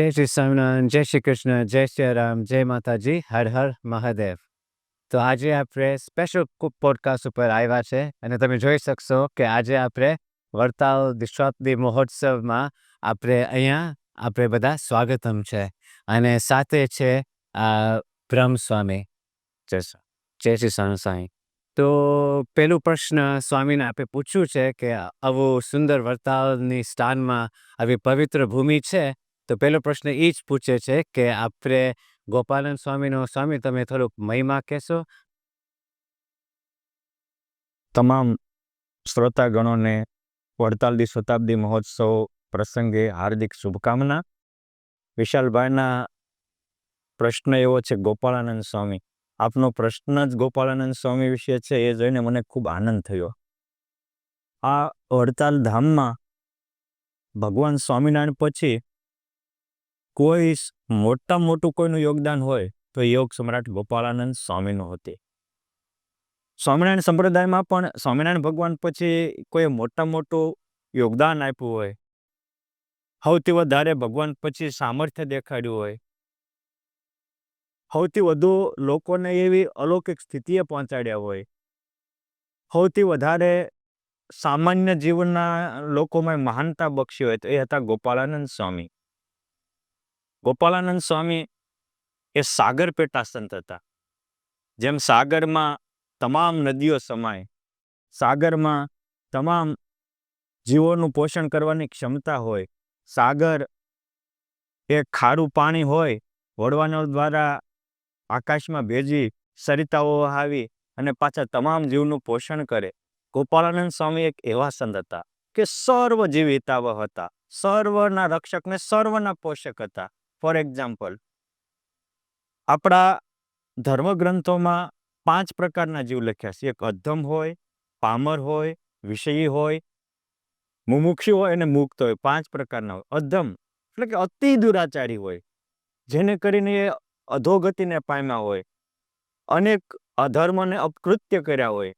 જય શ્રી સ્વામિનારાયણ, જય શ્રી કૃષ્ણ, જય શ્રી રામ, જય માતાજી, હર હર મહાદેવ. તો આજે આપણે સ્પેશિયલ પોડકાસ્ટ ઉપર આવ્યા છે અને તમે જોઈ શકશો કે આજે આપણે વડતાલ દિશાબ્દી મહોત્સવમાં આપણે અહીંયા આપણે બધા સ્વાગતમ છે અને સાથે છે, આ બ્રહ્મ સ્વામી જય જય શ્રી સ્વામી તો પેલું પ્રશ્ન સ્વામીને આપણે પૂછ્યું છે કે આવું સુંદર વડતાલની સ્થાનમાં આવી પવિત્ર ભૂમિ છે તો પહેલો પ્રશ્ન એ જ પૂછે છે કે આપણે ગોપાલન સ્વામીનો સ્વામી તમે થોડુંક મહિમા કહેશો? તમામ શ્રોતાગણોને વડતાલદી શતાબ્દી મહોત્સવ પ્રસંગે હાર્દિક શુભકામના. વિશાલભાઈના પ્રશ્ન એવો છે ગોપાળાનંદ સ્વામી. આપનો પ્રશ્ન જ ગોપાળાનંદ સ્વામી વિશે છે એ જોઈને મને ખૂબ આનંદ થયો. આ વડતાલ ધામમાં ભગવાન સ્વામિનારાયણ પછી કોઈ મોટા મોટું કોઈનું યોગદાન હોય, તો યોગ સમ્રાટ ગોપાળાનંદ સ્વામીનું હતી સ્વામિનારાયણ સંપ્રદાયમાં પણ સ્વામિનારાયણ ભગવાન પછી કોઈ મોટા મોટું યોગદાન આપ્યું હોય, સૌથી વધારે ભગવાન પછી સામર્થ્ય દેખાડ્યું હોય, સૌથી વધુ લોકોને એવી અલૌકિક સ્થિતિએ પહોંચાડ્યા હોય, સૌથી વધારે સામાન્ય જીવનના લોકોમાં મહાનતા બક્ષી હોય તો એ હતા ગોપાલનંદ સ્વામી. ગોપાળાનંદ સ્વામી એ સાગર પેટા સંત હતા. જેમ સાગરમાં તમામ નદીઓ સમાય, સાગરમાં તમામ જીવોનું પોષણ કરવાની ક્ષમતા હોય, સાગર એ ખારું પાણી હોય વડવાનો દ્વારા આકાશમાં ભેજી, સરિતાઓ આવી અને પાછા તમામ જીવનું પોષણ કરે. ગોપાલાનંદ સ્વામી એક એવા સંત હતા કે સર્વ જીવિતાવ હતા. સર્વના રક્ષક ને સર્વના પોષક હતા. ફોર એક્ઝામ્પલ, આપણા ધર્મગ્રંથોમાં પાંચ પ્રકારના જીવ લખ્યા છે. એક અધમ હોય, પામર હોય, વિષયી હોય, મુમુક્ષી હોય અને મુક્ત હોય. પાંચ પ્રકારના હોય. અધમ એટલે કે અતિ દુરાચારી હોય, જેને કરીને એ અધોગતિને પામ્યા હોય. અનેક અધર્મને અપકૃત્ય કર્યા હોય,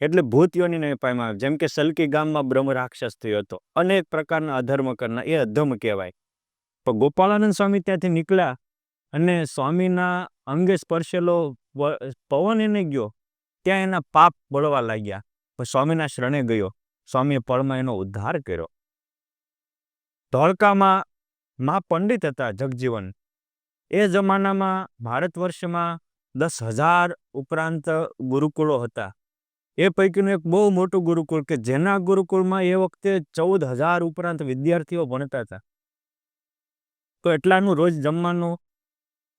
એટલે ભૂતયોનીને પામ્યા જેમ કે સલકી ગામમાં બ્રહ્મ રાક્ષસ થયો હતો. અનેક પ્રકારના અધર્મ કરનાર એ અધમ કહેવાય. પણ ગોપાળાનંદ સ્વામી ત્યાંથી નીકળ્યા અને સ્વામીના અંગે સ્પર્શેલો પવન એને ગયો. ત્યાં એના પાપ બળવા લાગ્યા. પણ સ્વામીના શરણે ગયો. સ્વામીએ પળમાં એનો ઉદ્ધાર કર્યો. ધોળકામાં મા પંડિત હતા જગજીવન. એ જમાનામાં ભારત વર્ષમાં દસ હજાર ઉપરાંત ગુરુકુળો હતા. એ પૈકીનું એક બહુ મોટું ગુરુકુળ કે જેના ગુરુકુળમાં એ વખતે ચૌદ હજાર ઉપરાંત વિદ્યાર્થીઓ ભણતા હતા. તો એટલાનું રોજ જમવાનું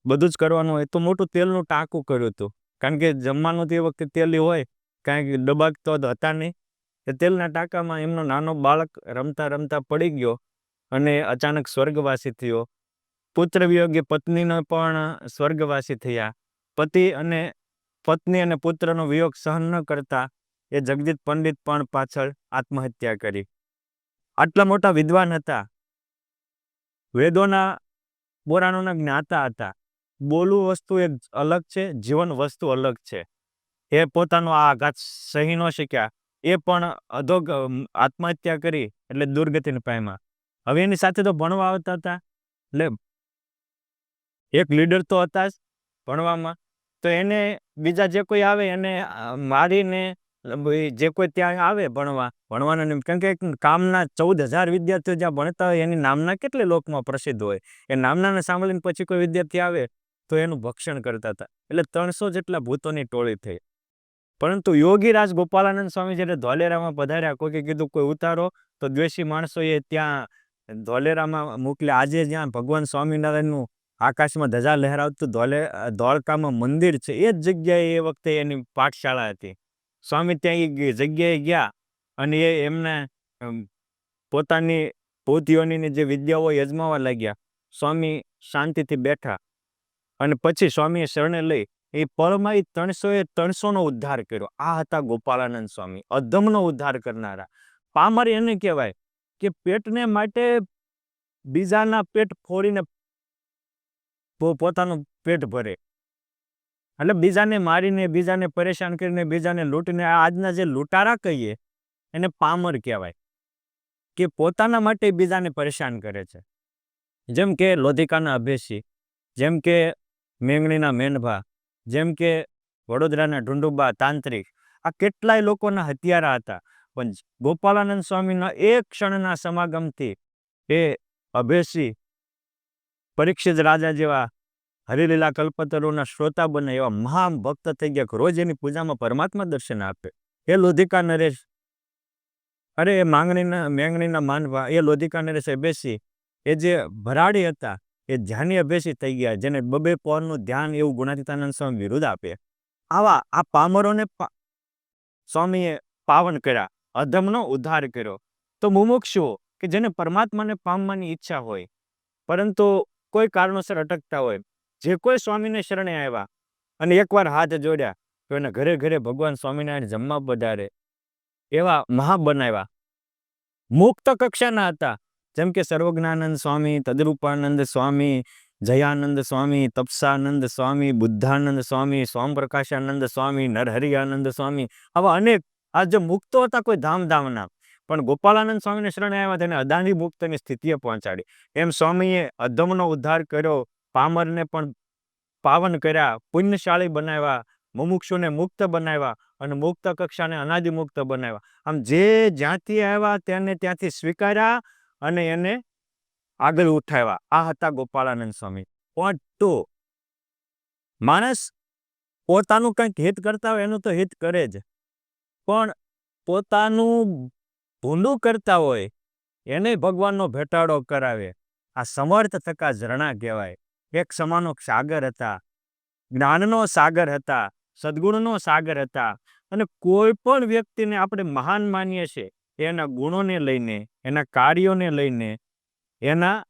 બધું જ કરવાનું હોય. તો મોટું તેલનું ટાંકું કર્યું હતું. કારણ કે જમવાનું તે વખતે તેલી હોય કાંઈક ડબાક તો હતા નહીં. એ તેલના ટાંકામાં એમનો નાનો બાળક રમતા રમતા પડી ગયો અને અચાનક સ્વર્ગવાસી થયો. પુત્ર વિયોગે પત્નીનો પણ સ્વર્ગવાસી થયા. પતિ અને પત્ની અને પુત્રનો વિયોગ સહન ન કરતા એ જગદીત પંડિત પણ પાછળ આત્મહત્યા કરી. આટલા મોટા વિદ્વાન હતા. વેદોના પુરાણોના જ્ઞાતા હતા. બોલવું વસ્તુ એક અલગ છે, જીવન વસ્તુ અલગ છે. એ પોતાનો આ આઘાત સહી ન શક્યા. એ પણ અધોગ આત્મહત્યા કરી એટલે દુર્ગતિને પામ્યા. હવે એની સાથે તો ભણવા આવતા હતા. એટલે એક લીડર તો હતા જ ભણવામાં. તો એને બીજા જે કોઈ આવે એને મારીને જે કોઈ ત્યાં આવે ભણવા, ભણવાના નિમિત્ત કારણ કે કામના ચૌદ હજાર વિદ્યાર્થીઓ જ્યાં ભણતા હોય, એની નામના કેટલી લોકમાં પ્રસિદ્ધ હોય? એ નામનાને સાંભળીને પછી કોઈ વિદ્યાર્થી આવે, તો એનું ભક્ષણ કરતા હતા. એટલે ત્રણસો જેટલા ભૂતોની ટોળી થઈ. પરંતુ યોગીરાજ ગોપાલાનંદ સ્વામી જ્યારે ધોલેરામાં પધાર્યા કોઈકે કીધું, કોઈ ઉતારો, તો દ્વેષી માણસોએ ત્યાં ધોલેરામાં મોકલ્યા. આજે જ્યાં ભગવાન સ્વામિનારાયણનું આકાશમાં ધજા લહેરાવતું ધોલે ધોળકામાં મંદિર છે, એ જ જગ્યાએ એ વખતે એની પાઠશાળા હતી. સ્વામી ત્યાં એ જગ્યાએ ગયા અને એ એમને પોતાની પોતીઓની જે વિદ્યાઓ યજમાવા લાગ્યા. સ્વામી શાંતિથી બેઠા અને પછી સ્વામીએ શરણે લઈ એ પળમાં એ ત્રણસો એ ત્રણસોનો ઉદ્ધાર કર્યો. આ હતા ગોપાલાનંદ સ્વામી, અધમનો ઉદ્ધાર કરનારા. પામર એને કહેવાય કે પેટને માટે બીજાના પેટ ફોડીને પોતાનું પેટ ભરે. એટલે બીજાને મારીને, બીજાને પરેશાન કરીને, બીજાને લૂંટીને આજના જે લૂંટારા કહીએ, એને પામર કહેવાય, કે પોતાના માટે બીજાને પરેશાન કરે છે. જેમ કે લોધિકાના અભેસી, જેમ કે મેંગણીના મેનભા, જેમ કે વડોદરાના ઢુંડુબા તાંત્રિક, આ કેટલાય લોકોના હત્યારા હતા. પણ ગોપાલાનંદ સ્વામીના એક ક્ષણના સમાગમથી એ અભેસી, પરીક્ષિત રાજા જેવા હરિલીલા કલ્પતરુના શ્રોતા બને એવા મહાન ભક્ત થઈ ગયા રોજ એની પૂજામાં પરમાત્મા દર્શન આપે. એ લોધિકા નરેશ. અરે એ માંગણીના, મેંગણીના માનવા, એ લોધિકા નરેશ બેસી, એ જે ભરાડી હતા, એ ધ્યાની અભેસી થઈ ગયા, જેને બબે પોરનું ધ્યાન એવું ગુણાતીતાનંદ સ્વામી વિરુદ્ધ આપે. આવા, આ પામરોને સ્વામીએ પાવન કર્યા, અધમનો ઉદ્ધાર કર્યો. તો મુમુક્ષુઓ કે જેને પરમાત્માને પામવાની ઈચ્છા હોય, પરંતુ કોઈ કારણોસર અટકતા હોય જે કોઈ સ્વામીને શરણે આવ્યા અને એકવાર હાથ જોડ્યા તો એના ઘરે ઘરે ભગવાન સ્વામિનારાયણ જમવા વધારે એવા મહા બનાવ્યા. મુક્ત કક્ષાના હતા. જેમ કે સર્વજ્ઞાનંદ સ્વામી, તદરૂપાનંદ સ્વામી, જયાનંદ સ્વામી, તપસાનંદ સ્વામી, બુદ્ધાનંદ સ્વામી, સ્વામપ્રકાશાનંદ સ્વામી, નરહરિયાનંદ સ્વામી આવા અનેક આ જે મુક્તો હતા કોઈ ધામધામના. પણ ગોપાલાનંદ સ્વામીને શરણે આવ્યા તેને અદાની મુક્તની સ્થિતિએ પહોંચાડી. એમ સ્વામીએ અધમનો ઉદ્ધાર કર્યો. પામરને પણ પાવન કર્યા, પુણ્યશાળી બનાવ્યા, મુમુક્ષુને મુક્ત બનાવ્યા અને મુક્ત કક્ષાને અનાદિ મુક્ત બનાવ્યા. આમ જે જ્યાંથી આવ્યા તેને ત્યાંથી સ્વીકાર્યા અને એને આગળ ઉઠાવ્યા. આ હતા ગોપાળાનંદ સ્વામી. પોઈન્ટ ટુ માણસ પોતાનું કંઈક હિત કરતા હોય એનું તો હિત કરે જ. પણ પોતાનું ભૂંડું કરતા હોય, એને ભગવાનનો ભેટાડો કરાવે. આ સમર્થ થકા ઝરણા કહેવાય. એક સમાનો સાગર હતા. જ્ઞાનનો સાગર હતા, સદગુણનો સાગર હતા અને કોઈ પણ વ્યક્તિને આપણે મહાન માનીએ છીએ, એના ગુણોને લઈને, એના કાર્યોને લઈને, એના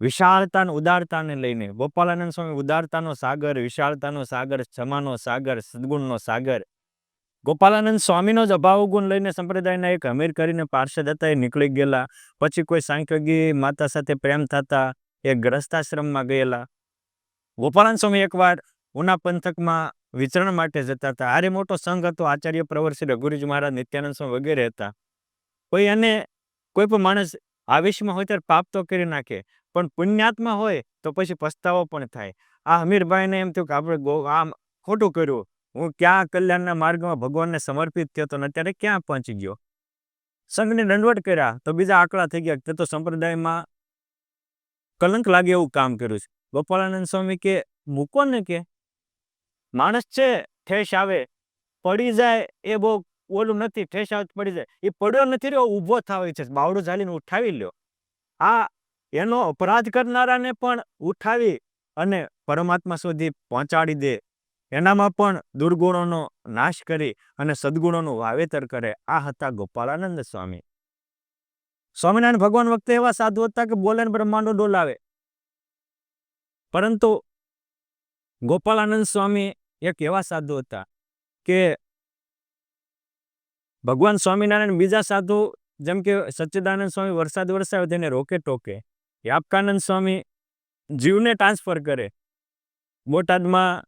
વિશાળતા અને ઉદારતાને લઈને. ગોપાલાનંદ સ્વામી, ઉદારતાનો સાગર, વિશાળતાનો સાગર ક્ષમાનો સાગર, સદગુણનો સાગર. ગોપાલાનંદ સ્વામીનો જ અભાવ ગુણ લઈને સંપ્રદાયના એક અમીર કરીને પાર્ષદ હતા, એ નીકળી ગયેલા. પછી કોઈ સાંખ્યોગી માતા સાથે પ્રેમ થતા, એ ગ્રસ્તાશ્રમમાં ગયેલા. ગોપાલાનંદ સ્વામી એકવાર ઉના પંથકમાં વિચરણ માટે જતા હતા. આરે મોટો સંઘ હતો, આચાર્ય પ્રવર શ્રી રઘુરીજ મહારાજ, નિત્યાનંદ સ્વામી વગેરે હતા. કોઈ એને, કોઈ પણ માણસ આવેશમાં હોય ત્યારે પાપ તો કરી નાખે, પણ પુણ્યાત્મા હોય તો પછી પસ્તાવો પણ થાય. આ હમીરભાઈને એમ થયું કે આપણે ગો, આમ ખોટું કર્યું. હું ક્યાં કલ્યાણના માર્ગમાં ભગવાનને સમર્પિત થયો હતો ને અત્યારે ક્યાં પહોંચી ગયો? સંઘને દંડવટ કર્યા તો બીજા આંકડા થઈ ગયા. તે તો સંપ્રદાયમાં કલંક લાગે એવું કામ કર્યું છે. ગોપાલાનંદ સ્વામી કે, મૂકો ને કે? માણસ છે, ઠેસ આવે. પડી જાય, એ બહુ ઓલું નથી, ઠેસ આવે પડી જાય. એ પડ્યો નથી રહ્યો, ઊભો થવા છે. બાવડું ઝાલીને ઉઠાવી લ્યો. આ એનો અપરાધ કરનારાને પણ ઉઠાવી અને પરમાત્મા સુધી પહોંચાડી દે. એનામાં પણ દુર્ગુણોનો નાશ કરી અને સદગુણોનું વાવેતર કરે. આ હતા ગોપાલાનંદ સ્વામી. સ્વામિનારાયણ ભગવાન વખતે એવા સાધુ હતા કે બોલે બ્રહ્માંડો ડોલાવે. પરંતુ ગોપાલાનંદ સ્વામી એક એવા સાધુ હતા કે ભગવાન સ્વામિનારાયણ બીજા સાધુ, જેમ કે સચ્ચિદાનંદ સ્વામી વરસાદ વરસાવે તેને રોકે ટોકે. યાપકાનંદ સ્વામી જીવને ટ્રાન્સફર કરે. બોટાદમાં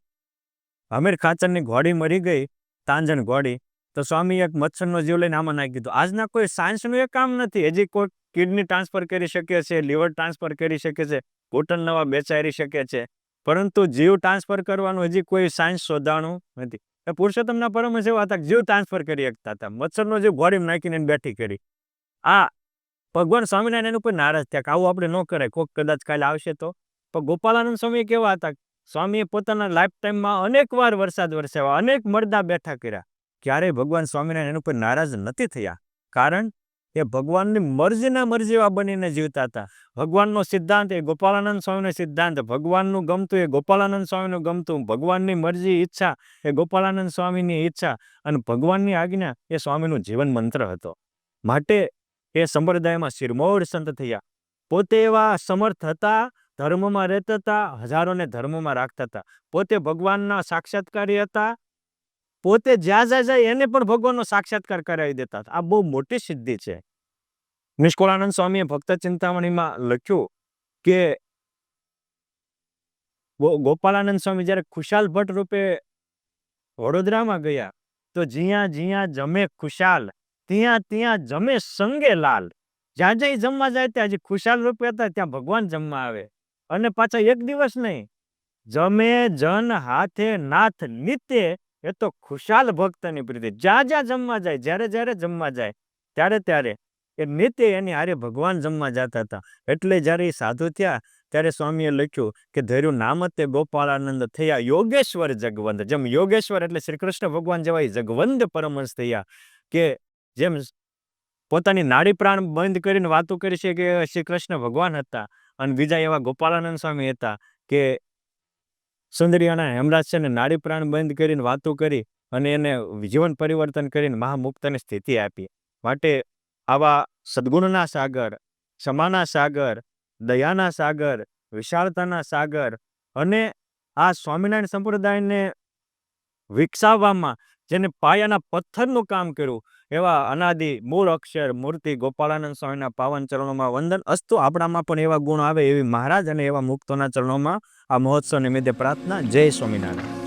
હમીર ખાચરની ઘોડી મરી ગઈ, તાંજણ ઘોડી. તો સ્વામી એક મચ્છરનો જીવ લઈને આમાં નાખી દીધો. આજના કોઈ સાયન્સનું એ કામ નથી. હજી કોઈ કિડની ટ્રાન્સફર કરી શકે છે લીવર ટ્રાન્સફર કરી શકે છે. ઘૂંટણ નવા બેચારી શકે છે. પરંતુ જીવ ટ્રાન્સફર કરવાનું હજી કોઈ સાયન્સ શોધાણું નથી. એ પુરુષોત્તમના પરમ એવા હતા જીવ ટ્રાન્સફર કરી શકતા હતા. મચ્છરનો જીવ ઘોડીમાં નાખીને બેઠી કરી. આ ભગવાન સ્વામિનારાયણ એના ઉપર નારાજ થયા કે આવું આપણે ન કરાય. કોક કદાચ કાલે આવશે તો. પણ ગોપાલાનંદ સ્વામી કેવા હતા સ્વામીએ પોતાના લાઈફ ટાઈમમાં અનેક વાર વરસાદ વરસાવ્યા અનેક મરદા બેઠા કર્યા. ક્યારેય ભગવાન સ્વામિનારાયણ એના ઉપર નારાજ નથી થયા. કારણ એ ભગવાનની મરજીના મરજીવા બનીને જીવતા હતા. ભગવાનનો સિદ્ધાંત એ ગોપાલાનંદ સ્વામીનો સિદ્ધાંત. ભગવાનનું ગમતું એ ગોપાલાનંદ સ્વામીનું ગમતું. ભગવાનની મરજી, ઈચ્છા એ ગોપાલાનંદ સ્વામીની ઈચ્છા અને ભગવાનની આજ્ઞા એ સ્વામીનું જીવન મંત્ર હતો. માટે એ સંપ્રદાયમાં શિરમોર સંત થયા. પોતે એવા સમર્થ હતા, ધર્મમાં રહેતા હતા, હજારોને ધર્મમાં રાખતા હતા. પોતે ભગવાનના સાક્ષાત્કારી હતા પોતે જ્યાં જ્યાં જાય એને પણ ભગવાનનો સાક્ષાત્કાર કરાવી દેતા આ બહુ મોટી સિદ્ધિ છે. નિષ્કુળાનંદ સ્વામીએ ભક્ત ચિંતામણીમાં લખ્યું કે ગોપાલાનંદ સ્વામી જ્યારે ખુશાલ ભટ્ટ રૂપે વડોદરામાં ગયા, તો જ્યાં જ્યાં જમે ખુશાલ, ત્યાં ત્યાં જમે સંગે લાલ. જ્યાં જ્યાં જમવા જાય ત્યાં જે ખુશાલ રૂપે હતા, ત્યાં ભગવાન જમવા આવે. અને પાછા એક દિવસ નહીં, જમે જન હાથે નાથ નિત્ય એ તો ખુશાલ ભક્તની પ્રીતિ. જ્યાં જ્યાં જમવા જાય, જ્યારે જ્યારે જમવા જાય, ત્યારે ત્યારે એ નિત્ય એની હારે ભગવાન જમવા જતા હતા. એટલે જ્યારે એ સાધુ થયા, ત્યારે સ્વામીએ લખ્યું કે ધૈર્યું નામ જ તે ગોપાળાનંદ થયા યોગેશ્વર જગવંત જેમ યોગેશ્વર એટલે શ્રી કૃષ્ણ ભગવાન જેવા જગવંત પરમહંસ થયા કે જેમ પોતાની નાડી પ્રાણ બંધ કરીને વાતો કરી છે કે શ્રી કૃષ્ણ ભગવાન હતા અને બીજા એવા ગોપાળાનંદ સ્વામી હતા કે સુંદરિયાના હેમરાજ છે ને નાડી પ્રાણ બંધ કરીને વાતો કરી અને એને જીવન પરિવર્તન કરીને મહામુક્તની સ્થિતિ આપી. માટે આવા સદગુણના સાગર, ક્ષમાના સાગર, દયાના સાગર, વિશાળતાના સાગર અને આ સ્વામિનારાયણ સંપ્રદાયને વિકસાવવામાં જેને પાયાના પથ્થરનું કામ કર્યું એવા અનાદિ, મૂળ અક્ષર, મૂર્તિ, ગોપાળાનંદ સ્વામીના પાવન ચરણોમાં વંદન, અસ્તુ આપણામાં પણ એવા ગુણ આવે એવી મહારાજ અને એવા મુક્તોના ચરણોમાં આ મહોત્સવ નિમિત્તે પ્રાર્થના. જય સ્વામિનારાયણ.